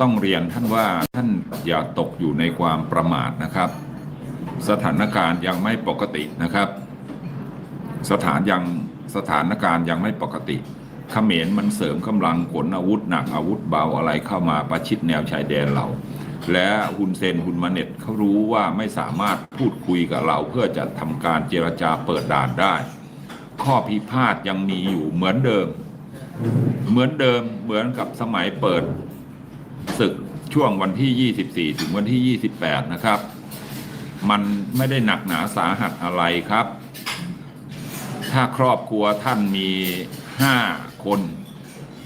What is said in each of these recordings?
ต้องเรียนท่านว่าท่านอย่าตกอยู่ในความประมาทนะครับ สถานการณ์ยังไม่ปกตินะครับ สถานยังสถานการณ์ยังไม่ปกติเขมรมันเสริมกำลังขนอาวุธหนักอาวุธเบาอะไรเข้ามาประชิดแนวชายแดนเรา และฮุนเซนฮุนมาเน็ตเขารู้ว่าไม่สามารถพูดคุยกับเราเพื่อจะทำการเจรจาเปิดด่านได้ ข้อพิพาทยังมีอยู่เหมือนเดิม เหมือนเดิมเหมือนกับสมัยเปิด ศึกช่วงวันที่ 24 ถึงวันที่ 28 นะครับ มันไม่ได้หนักหนาสาหัสอะไรครับ ถ้าครอบครัวท่านมีห้าคน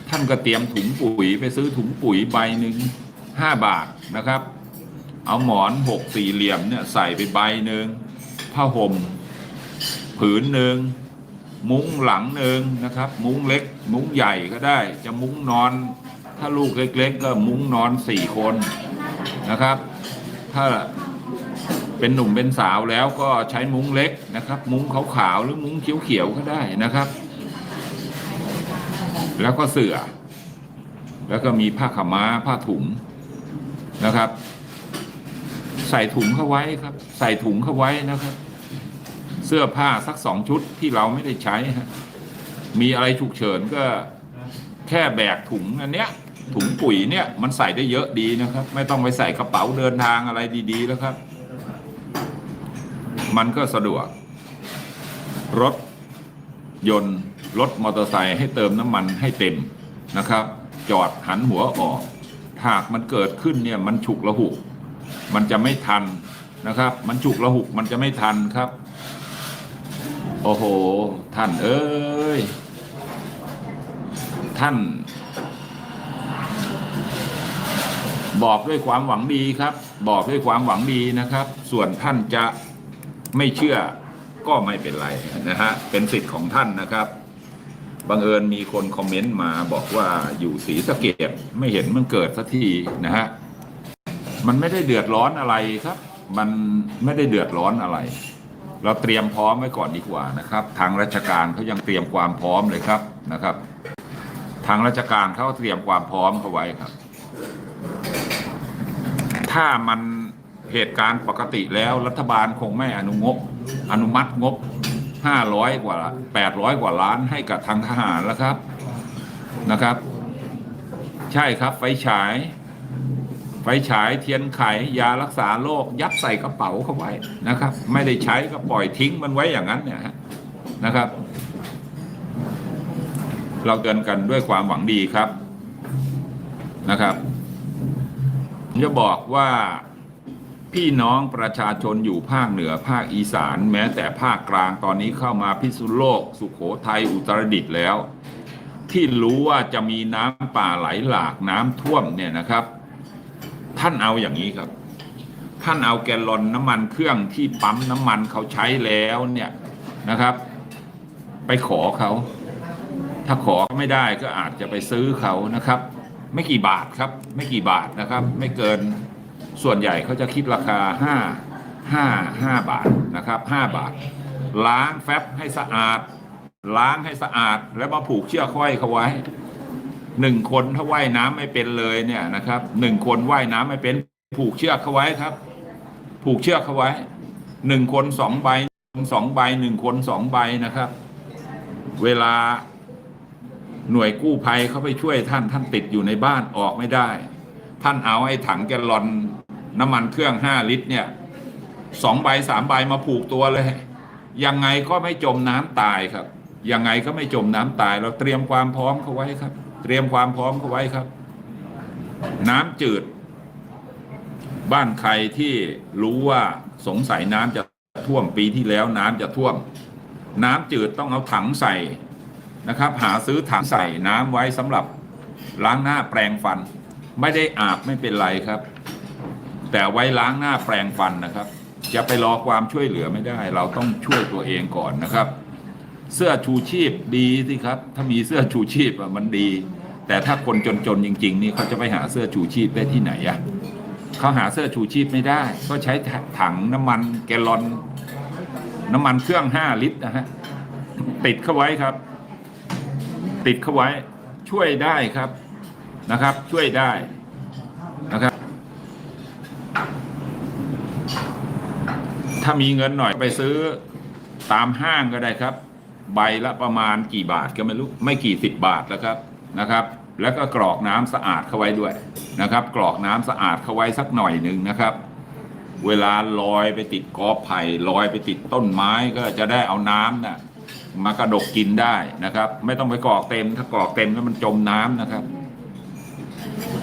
ท่านก็เตรียมถุงปุ๋ยไปซื้อถุงปุ๋ยใบหนึ่งห้าบาทนะครับ เอาหมอนหกสี่เหลี่ยมเนี่ยใส่ไปใบหนึ่งผ้าห่มผืนหนึ่งมุ้งหลังหนึ่งนะครับ มุ้งเล็ก มุ้งใหญ่ก็ได้ จะมุ้งนอน ถ้าลูกเล็ก ๆ ก็มุ้งนอนสี่คนนะครับ ถ้าเป็นหนุ่มเป็นสาวแล้วก็ใช้มุ้งเล็กนะครับ มุ้งขาวๆหรือมุ้งเขียวๆก็ได้นะครับ แล้วก็เสื่อ แล้วก็มีผ้าขาม้าผ้าถุงนะครับ ใส่ถุงเข้าไว้ครับ ใส่ถุงเข้าไว้นะครับ เสื้อผ้าสักสองชุดที่เราไม่ได้ใช้มีอะไรฉุกเฉินก็แค่แบกถุงอันเนี้ย ถุงปุ๋ยเนี่ยมันใส่ได้เยอะดีนะครับ ไม่ต้องไปใส่กระเป๋าเดินทางอะไรดีๆแล้วครับ มันก็สะดวก รถยนต์รถมอเตอร์ไซค์ให้เติมน้ำมันให้เต็มนะครับ จอดหันหัวออกหากมันเกิดขึ้นเนี่ยมันฉุกละหุก มันจะไม่ทันนะครับ มันฉุกละหุกมันจะไม่ทันครับ โอ้โห ท่านเอ้ย ท่าน บอกด้วยความหวังดีครับ บอกด้วยความหวังดีนะครับ ส่วนท่านจะไม่เชื่อก็ไม่เป็นไรนะฮะเป็นสิทธิ์ของท่านนะครับบังเอิญมีคนคอมเมนต์มาบอกว่าอยู่ศรีสะเกดไม่เห็นมันเกิดสักทีนะฮะมันไม่ได้เดือดร้อนอะไรครับ มันไม่ได้เดือดร้อนอะไร เราเตรียมพร้อมไว้ก่อนดีกว่านะครับ ทางราชการเขายังเตรียมความพร้อมเลยครับนะครับ ทางราชการเขาเตรียมความพร้อมเขาไว้ครับ ถ้ามันเหตุการณ์ปกติแล้วรัฐบาลคงไม่อนุงบอนุมัติงบ 500 กว่า 800 กว่าล้านให้กับทางทหารแล้วครับนะครับ ใช่ครับไฟฉาย ไฟฉายเทียนไขยารักษาโรคยัดใส่กระเป๋าเข้าไว้นะครับ ไม่ได้ใช้ก็ปล่อยทิ้งมันไว้อย่างนั้นเนี่ยนะครับ เราเตือนกันด้วยความหวังดีครับนะครับ จะบอกว่าพี่น้องประชาชนอยู่ภาคเหนือภาคอีสาน แม้แต่ภาคกลางตอนนี้เข้ามาพิษณุโลก สุขโขทัยอุตรดิตถ์แล้ว ที่รู้ว่าจะมีน้ำป่าไหลหลากน้ำท่วมเนี่ยนะครับ ท่านเอาอย่างนี้ครับ ท่านเอาแกลลอนน้ำมันเครื่องที่ปั๊มน้ำมันเขาใช้แล้วเนี่ยนะครับ ไปขอเขา ถ้าขอไม่ได้ก็อาจจะไปซื้อเขานะครับ ไม่กี่บาทครับ ไม่กี่บาทนะครับ ไม่เกินส่วนใหญ่เขาจะคิดราคาห้าห้าห้าบาทนะครับห้าบาท ล้างแฟบให้สะอาด ล้างให้สะอาด แล้วมาผูกเชือกห้อยเขาไว้หนึ่งคนถ้าว่ายน้ำไม่เป็นเลยเนี่ยนะครับหนึ่งคนว่ายน้ำไม่เป็น ผูกเชือกเขาไว้ครับ ผูกเชือกเขาไว้หนึ่งคนสองใบสองใบหนึ่งคนสองใบนะครับ เวลา หน่วยกู้ภัยเขาไปช่วยท่านท่านติดอยู่ในบ้านออกไม่ได้ ท่านเอาไอ้ถังแกลลอนน้ำมันเครื่องห้าลิตรเนี่ยสองใบสามใบมาผูกตัวเลย ยังไงก็ไม่จมน้ำตายครับ ยังไงก็ไม่จมน้ำตาย เราเตรียมความพร้อมเขาไว้ครับ เตรียมความพร้อมเขาไว้ครับ น้ำจืด บ้านใครที่รู้ว่าสงสัยน้ำจะท่วมปีที่แล้วน้ำจะท่วม น้ำจืดต้องเอาถังใส่ นะครับ หาซื้อถังใส่น้ำไว้สำหรับล้างหน้าแปรงฟัน ไม่ได้อาบไม่เป็นไรครับ แต่ไว้ล้างหน้าแปรงฟันนะครับ จะไปรอความช่วยเหลือไม่ได้ เราต้องช่วยตัวเองก่อนนะครับ เสื้อชูชีพดีสิครับ ถ้ามีเสื้อชูชีพมันดี แต่ถ้าคนจนๆจริง ๆ นี่เขาจะไปหาเสื้อชูชีพได้ที่ไหนอะเขาหาเสื้อชูชีพไม่ได้ ก็ใช้ถังน้ำมันแกลลอน น้ำมันเครื่องห้าลิตรนะฮะติดเข้าไว้ครับ ติดเข้าไว้ช่วยได้ครับนะครับ ช่วยได้นะครับ ถ้ามีเงินหน่อยไปซื้อตามห้างก็ได้ครับ ใบละประมาณกี่บาทก็ไม่รู้ไม่กี่สิบบาทแล้วครับนะครับ แล้วก็กรอกน้ำสะอาดเข้าไว้ด้วยนะครับ กรอกน้ำสะอาดเข้าไว้สักหน่อยหนึ่งนะครับ เวลาลอยไปติดกอไผ่ลอยไปติดต้นไม้ก็จะได้เอาน้ำน่ะ มากระดกกินได้นะครับ ไม่ต้องไปกรอกเต็ม ถ้ากรอกเต็มแล้วมันจมน้ำนะครับ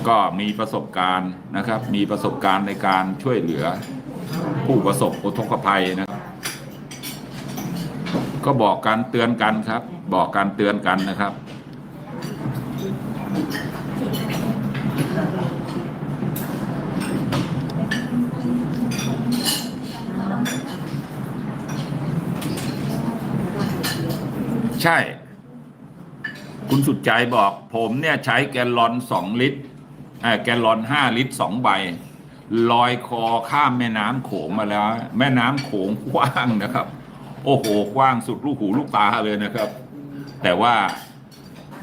ก็มีประสบการณ์นะครับ มีประสบการณ์ในการช่วยเหลือ ผู้ประสบอุทกภัยนะครับ ก็บอกการเตือนกันครับ บอกการเตือนกันนะครับ ใช่ คุณสุดใจบอก ผมเนี่ยใช้แกลลอนสองลิตรเอ่อแกลลอนห้าลิตรสองใบลอยคอข้ามแม่น้ำโขงมาแล้ว แม่น้ำโขงกว้างนะครับ โอ้โหกว้างสุดลูกหูลูกตาเลยนะครับ แต่ว่า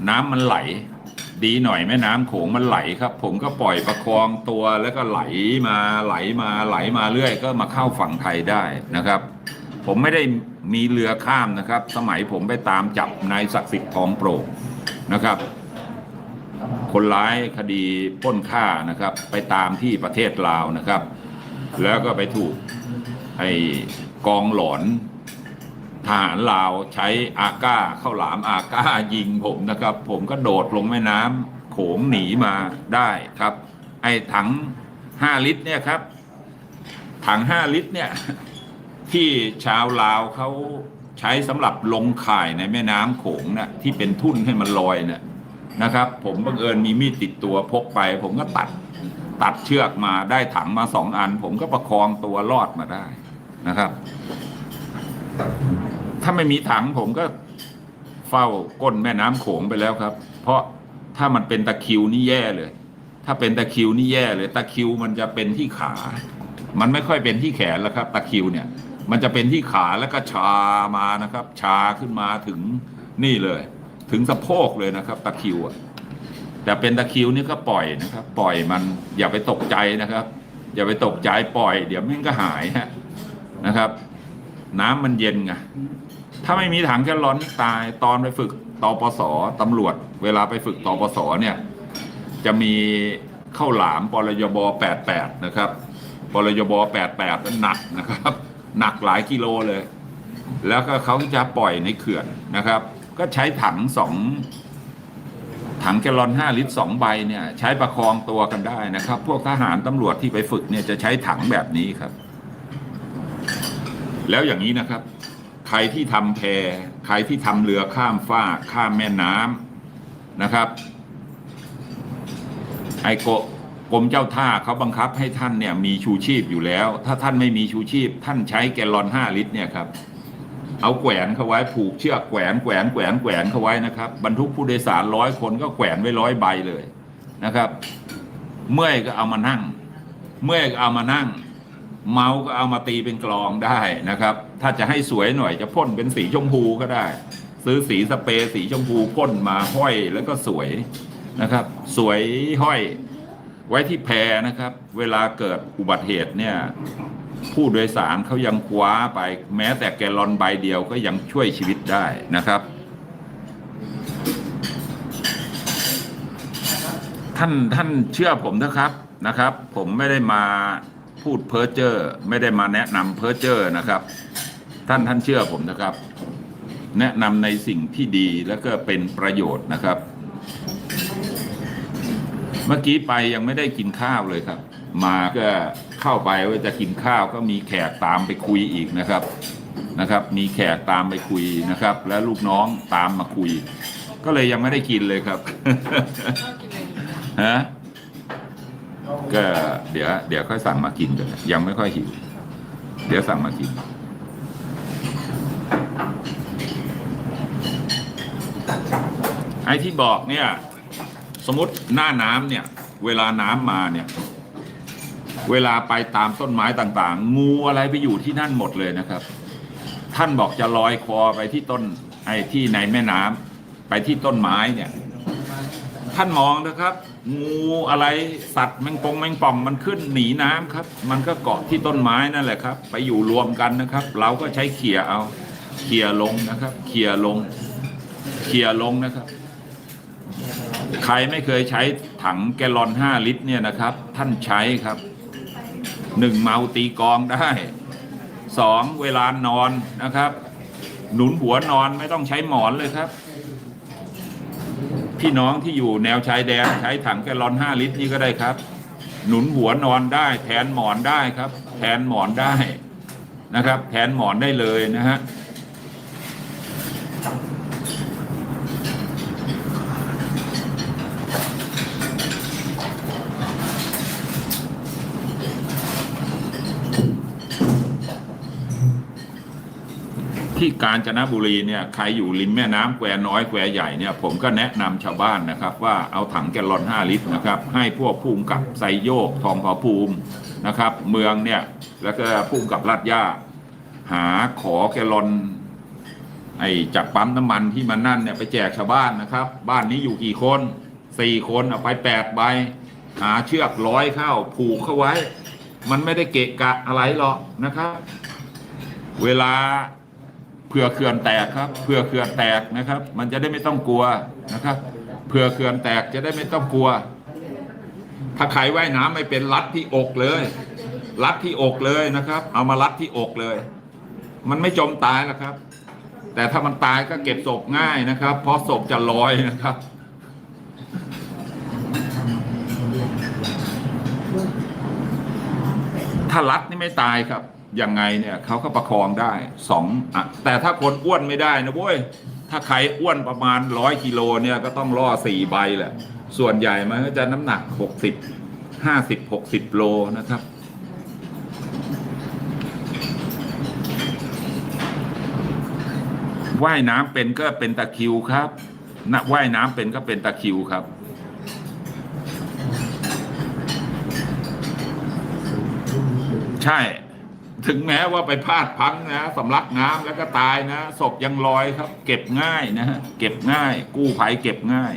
น้ำมันไหล ดีหน่อยแม่น้ำโขงมันไหลครับ ผมก็ปล่อยประคองตัวแล้วก็ไหลมาไหลมาไหลมาเรื่อย ก็มาเข้าฝั่งไทยได้นะครับ ผมไม่ได้มีเรือข้ามนะครับ สมัยผมไปตามจับนายศักดิ์สิทธิ์ทองโปร่งนะครับ คนร้ายคดีป้นฆ่านะครับ ไปตามที่ประเทศลาวนะครับ แล้วก็ไปถูกไอ้กองหลอนทหารลาวใช้อาก้าเข้าหลามอาก้ายิงผมนะครับ ผมก็โดดลงแม่น้ำโขงหนีมาได้ครับ ไอ้ถังห้าลิตรเนี่ยครับ ถังห้าลิตรเนี่ย ที่ชาวลาวเขาใช้สำหรับลงข่ายในแม่น้ำโขงนะที่เป็นทุ่นให้มันลอยนะนะครับ ผมบังเอิญมีมีดติดตัวพกไป ผมก็ตัดตัดเชือกมาได้ถังมาสองอัน ผมก็ประคองตัวรอดมาได้นะครับ ถ้าไม่มีถังผมก็เฝ้าก้นแม่น้ำโขงไปแล้วครับ เพราะถ้ามันเป็นตะคิวนี่แย่เลย ถ้าเป็นตะคิวนี่แย่เลย ตะคิวมันจะเป็นที่ขา มันไม่ค่อยเป็นที่แขนแล้วครับ ตะคิวเนี่ย มันจะเป็นที่ขาแล้วก็ชามานะครับ ชาขึ้นมาถึงนี่เลย ถึงสะโพกเลยนะครับ ตะคิวอะแต่เป็นตะคิวนี่ก็ปล่อยนะครับ ปล่อยมันอย่าไปตกใจนะครับ อย่าไปตกใจปล่อย เดี๋ยวมันก็หายฮะนะครับ น้ำมันเย็นไงถ้าไม่มีถังแกลลอนตายตอนไปฝึกตปสตำรวจ เวลาไปฝึกตปสเนี่ย จะมีข้าวหลามปรยบ88นะครับปรยบ88นั้นหนักนะครับ หนักหลายกิโลเลย แล้วก็เขาจะปล่อยในเขื่อนนะครับ ก็ใช้ถังสองถังแกลลอน 5 ลิตร 2 ใบเนี่ยใช้ประคองตัวกันได้นะครับ พวกทหารตำรวจที่ไปฝึกเนี่ยจะใช้ถังแบบนี้ครับ แล้วอย่างนี้นะครับ ใครที่ทำแพใครที่ทำเรือข้ามฟากข้ามแม่น้ำนะครับ ไอ้ก กรมเจ้าท่าเขาบังคับให้ท่านเนี่ยมีชูชีพอยู่แล้ว ถ้าท่านไม่มีชูชีพ ท่านใช้แกลลอนห้าลิตรเนี่ยครับเอาแขวนเขาไว้ผูกเชือกแขวนแขวนแขวนแขวนเขาไว้นะครับ บรรทุกผู้โดยสารร้อยคนก็แขวนไว้ร้อยใบเลยนะครับ เมื่อยก็เอามานั่ง เมื่อยก็เอามานั่ง เมาก็เอามาตีเป็นกลองได้นะครับ ถ้าจะให้สวยหน่อยจะพ่นเป็นสีชมพูก็ได้ ซื้อสีสเปรย์สีชมพูพ่นมาห้อยแล้วก็สวยนะครับ สวยห้อย ไว้ที่แพนะครับ เวลาเกิดอุบัติเหตุเนี่ยผู้โดยสารเขายังคว้าไป แม้แต่แกลลอนใบเดียวก็ยังช่วยชีวิตได้นะครับ ท่านท่านเชื่อผมนะครับนะครับ ผมไม่ได้มาพูดเพ้อเจ้อไม่ได้มาแนะนำเพ้อเจ้อนะครับ ท่านท่านเชื่อผมนะครับ แนะนำในสิ่งที่ดีแล้วก็เป็นประโยชน์นะครับ เมื่อกี้ไปยังไม่ได้กินข้าวเลยครับ มาก็เข้าไปว่าจะกินข้าวก็มีแขกตามไปคุยอีกนะครับนะครับ มีแขกตามไปคุยนะครับ แล้วลูกน้องตามมาคุย ก็เลยยังไม่ได้กินเลยครับฮะก็เดี๋ยวเดี๋ยวค่อยสั่งมากินกันยังไม่ค่อยหิวเดี๋ยวสั่งมากินไอ้ที่บอกเนี่ย สมมติหน้าน้ำเนี่ย เวลาน้ำมาเนี่ย เวลาไปตามต้นไม้ต่างๆ งูอะไรไปอยู่ที่นั่นหมดเลยนะครับ ท่านบอกจะลอยคอไปที่ต้นไอ้ที่ในแม่น้ำไปที่ต้นไม้เนี่ย ท่านมองนะครับ งูอะไรสัตว์แมงปงแมงป่องมันขึ้นหนีน้ำครับ มันก็เกาะที่ต้นไม้นั่นแหละครับ ไปอยู่รวมกันนะครับ เราก็ใช้เขี่ยเอาเขี่ยลงนะครับ เขี่ยลง เขี่ยลงนะครับ ใครไม่เคยใช้ถังแกลลอนห้าลิตรเนี่ยนะครับ ท่านใช้ครับหนึ่งเมาตีกองได้สองเวลานอนนะครับ หนุนหัวนอนไม่ต้องใช้หมอนเลยครับ พี่น้องที่อยู่แนวชายแดนใช้ถังแกลลอนห้าลิตรนี่ก็ได้ครับ หนุนหัวนอนได้ แทนหมอนได้ครับ แทนหมอนได้นะครับ แทนหมอนได้เลยนะฮะ ที่กาญจนบุรีเนี่ยใครอยู่ริมแม่น้ำแควน้อยแควใหญ่เนี่ยผมก็แนะนำชาวบ้านนะครับว่าเอาถังแกลลอน 5 ลิตรนะครับให้พวกภูมิกับไซโยกทองผาภูมินะครับ เมืองเนี่ยแล้วก็ภูมิกับลาดย่าหาขอแกลลอนไอ้จากปั๊มน้ำมันที่มันนั่นเนี่ยไปแจกชาวบ้านนะครับ บ้านนี้อยู่กี่คนสี่คนเอาไปแปดใบหาเชือกร้อยเข้าผูกเข้าไว้ มันไม่ได้เกะกะอะไรหรอกนะครับ เวลา ผื่อเขื่อนแตกครับเผื่อเขื่อนแตกนะครับ มันจะได้ไม่ต้องกลัวนะครับเผื่อเขื่อนแตกจะได้ไม่ต้องกลัว ถ้าใครว่ายน้ำไม่เป็นรัดที่อกเลย รัดที่อกเลยนะครับ เอามารัดที่อกเลย มันไม่จมตายหรอกครับ แต่ถ้ามันตายก็เก็บศพง่ายนะครับ เพราะศพจะลอยนะครับถ้ารัดนี่ไม่ตายครับ ยังไงเนี่ยเขาก็ประคองได้สองอะแต่ถ้าคนอ้วนไม่ได้นะเว้ยถ้าใครอ้วนประมาณร้อยกิโลเนี่ยก็ต้องล่อสี่ใบแหละ ส่วนใหญ่มันก็จะน้ำหนักหกสิบห้าสิบหกสิบโลนะครับว่ายน้ำเป็นก็เป็นตะคิวครับนะว่ายน้ำเป็นก็เป็นตะคิวครับ ใช่ ถึงแม้ว่าไปพลาดพังนะสำลักน้ำแล้วก็ตายนะศพยังลอยครับ เก็บง่ายนะฮะเก็บง่าย กู้ภัยเก็บง่าย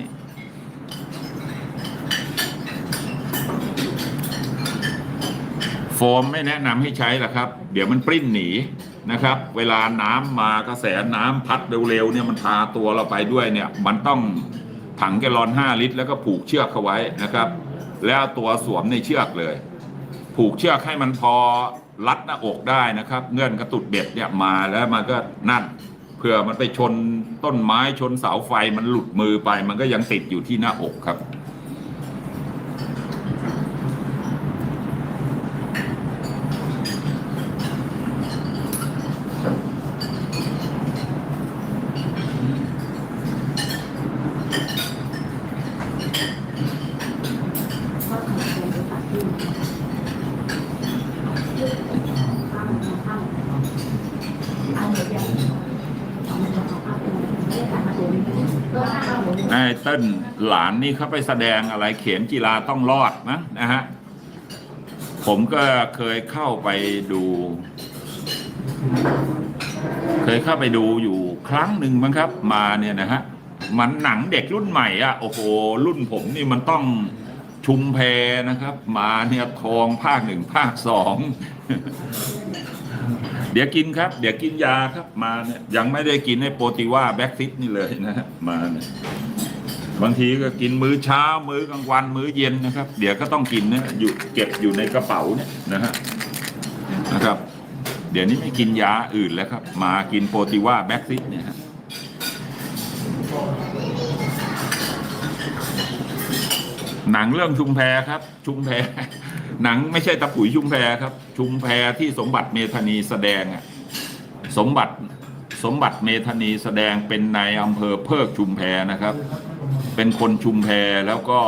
โฟมไม่แนะนำให้ใช้หรอกครับ เดี๋ยวมันปริ้นหนีนะครับ เวลาน้ำมากระแสน้ำพัดเร็วๆเนี่ยมันพาตัวเราไปด้วยเนี่ย มันต้องถังแกลอน 5 ลิตร แล้วก็ผูกเชือกเขาไว้นะครับ แล้วตัวสวมในเชือกเลย ผูกเชือกให้มันพอ รัดหน้าอกได้นะครับ เงื่อนกระตุดเบ็ดเนี่ยมาแล้วมันก็นั่นเผื่อมันไปชนต้นไม้ชนเสาไฟมันหลุดมือไป มันก็ยังติดอยู่ที่หน้าอกครับ ไอ้เต้นหลานนี่เขาไปแสดงอะไรเข็มกีฬาต้องรอดนะนะฮะ ผมก็เคยเข้าไปดู เคยเข้าไปดูอยู่ครั้งหนึ่งมั้งครับ มาเนี่ยนะฮะ มันหนังเด็กรุ่นใหม่อะโอ้โห รุ่นผมนี่มันต้องชุมเพนะครับ มาเนี่ยทองภาคหนึ่งภาคสองเดี๋ยวกินครับ เดี๋ยวกินยาครับมาเนี่ยยังไม่ได้กินให้โปรติว่าแบ็กฟิตนี่เลยนะฮะมาเนี่ย บางทีก็กินมื้อเช้า มื้อกลางวัน มื้อเย็นนะครับ เดี๋ยวก็ต้องกินนะอยู่เก็บอยู่ในกระเป๋าเนี่ยนะฮะนะครับ เดี๋ยวนี้ไม่กินยาอื่นแล้วครับ มากินโปรติว่าแบ็กฟิตเนี่ยฮะหนังเรื่องชุมแพครับ ชุมแพ หนังไม่ใช่ตะปุ๋ยชุมแพครับ ชุมแพที่สมบัติเมธานีแสดงอะสมบัติสมบัติเมธานีแสดงเป็นในายอำเภอเพิกชุมแพนะครับ เป็นคนชุมแพแล้วก็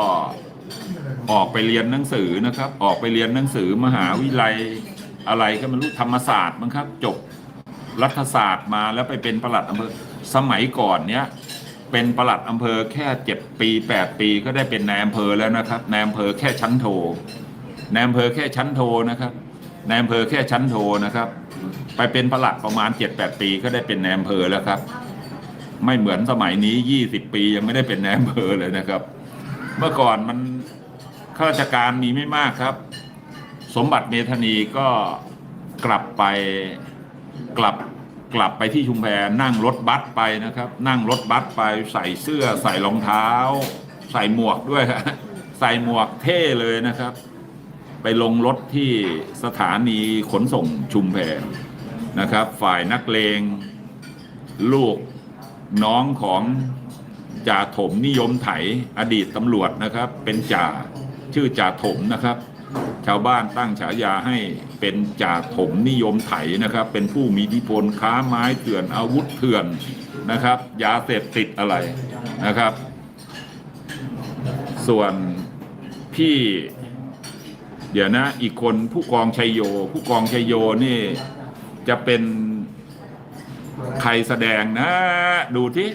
ออกไปเรียนหนังสือนะครับ ออกไปเรียนหนังสือมหาวิทยาลัยอะไรก็ไม่รู้ธรรมศาสตร์มั้งครับ จบรัฐศาสตร์มาแล้วไปเป็นประหลัดอำเภอสมัยก่อนเนี้ยเป็นประหลัดอำเภอแค่เจ็ดปีแปดปีก็ได้เป็นนายอำเภอแล้วนะครับนายอำเภอแค่ชั้นโทนายอำเภอแค่ชั้นโทนะครับนายอำเภอแค่ชั้นโทนะครับ ไปเป็นประหลัดประมาณเจ็ดแปดปีก็ได้เป็นนายอำเภอแล้วครับ ไม่เหมือนสมัยนี้ยี่สิบปียังไม่ได้เป็นนายอำเภอเลยนะครับ เมื่อก่อนมันข้าราชการมีไม่มากครับ สมบัติเมธานีก็กลับไปกลับกลับไปที่ชุมแพนั่งรถบัสไปนะครับ นั่งรถบัสไปใส่เสื้อใส่รองเท้า ใส่หมวกด้วยฮะใส่หมวกเท่เลยนะครับ ไปลงรถที่สถานีขนส่งชุมแพนะครับ ฝ่ายนักเลง ลูก น้องของจ่าถมนิยมไถอดีตตำรวจนะครับ เป็นจ่าชื่อจ่าถมนะครับ ชาวบ้านตั้งฉายาให้เป็นจ่าถมนิยมไถนะครับ เป็นผู้มีอิทธิพลค้าไม้เถื่อนอาวุธเถื่อนนะครับ ยาเสพติดอะไรนะครับ ส่วนพี่เดี๋ยวนะอีกคนผู้กองชัยโย ผู้กองชัยโยนี่จะเป็น ใครแสดงนะ ดูที่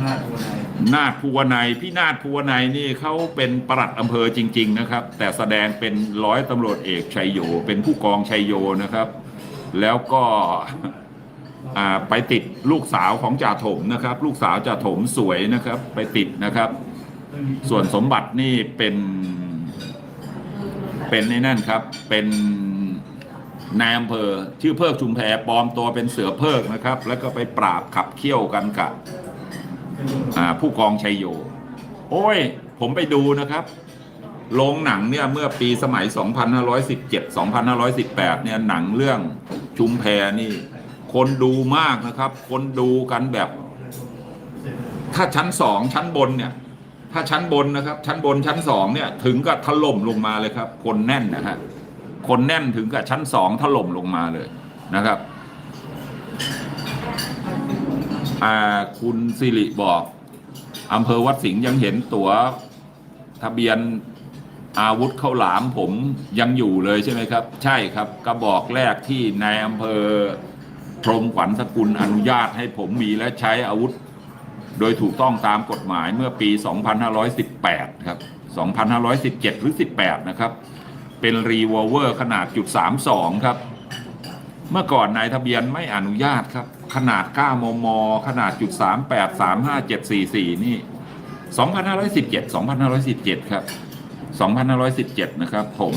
ห้าตัวไหนนาฏภูวนัยพี่นาฏภูวนัยนี่เขาเป็นปลัดอำเภอจริง ๆ นะครับ แต่แสดงเป็นร้อยตำรวจเอกชัยโย เป็นผู้กองชัยโยนะครับ แล้วก็อ่าไปติดลูกสาวของจ่าถมนะครับ ลูกสาวจ่าถมสวยนะครับ ไปติดนะครับ ส่วนสมบัตินี่เป็นเป็นในนั่นครับเป็น นายอำเภอ ชื่อเพิกชุมแพปลอมตัวเป็นเสือเพิกนะครับ แล้วก็ไปปราบขับเคี่ยวกันกับผู้กองชัยโย โอ้ย ผมไปดูนะครับโรงหนังเนี่ยเมื่อปีสมัย 2517 2518 เนี่ยหนังเรื่องชุมแพนี่ คนดูมากนะครับ คนดูกันแบบ ถ้าชั้นสองชั้นบนเนี่ย ถ้าชั้นบนนะครับ ชั้นบนชั้นสองเนี่ย ถึงกับถล่มลงมาเลยครับ คนแน่นนะฮะ คนแน่นถึงกับชั้นสองถล่มลงมาเลยนะครับอาคุณสิริบอกอำเภอวัดสิงห์ยังเห็นตั๋วทะเบียนอาวุธเข้าหลามผมยังอยู่เลยใช่ไหมครับ ใช่ครับกระบอกแรกที่นายอำเภอพรหมขวัญสกุลอนุญาตให้ผมมีและใช้อาวุธ โดยถูกต้องตามกฎหมายเมื่อปี 2518 ครับ 2517 หรือ 18 นะครับ เป็นรีวอลเวอร์ขนาดจุด32 ครับ เมื่อก่อนนายทะเบียนไม่อนุญาตครับ ขนาด 9 มม ขนาดจุด38 35 744 นี่ 2517 2517 ครับ 2517 นะครับ ผม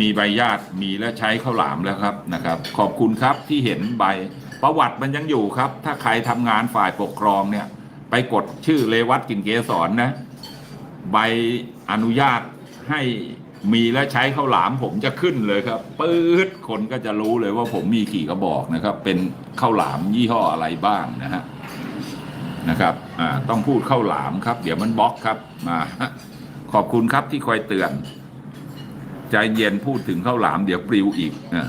มีใบญาติมีและใช้ข้าวหลามแล้วครับนะครับ ขอบคุณครับที่เห็นใบประวัติมันยังอยู่ครับ ถ้าใครทำงานฝ่ายปกครองเนี่ย ไปกดชื่อเลวัตกินเกสรนะใบอนุญาต ให้มีและใช้ข้าวหลามผมจะขึ้นเลยครับปื๊ดคนก็จะรู้เลยว่าผมมีขี่กระบอกนะครับ เป็นข้าวหลามยี่ห้ออะไรบ้างนะฮะนะครับอ่าต้องพูดข้าวหลามครับ เดี๋ยวมันบล็อกครับมาขอบคุณครับที่คอยเตือน ใจเย็นพูดถึงข้าวหลามเดี๋ยวปลิวอีกนะ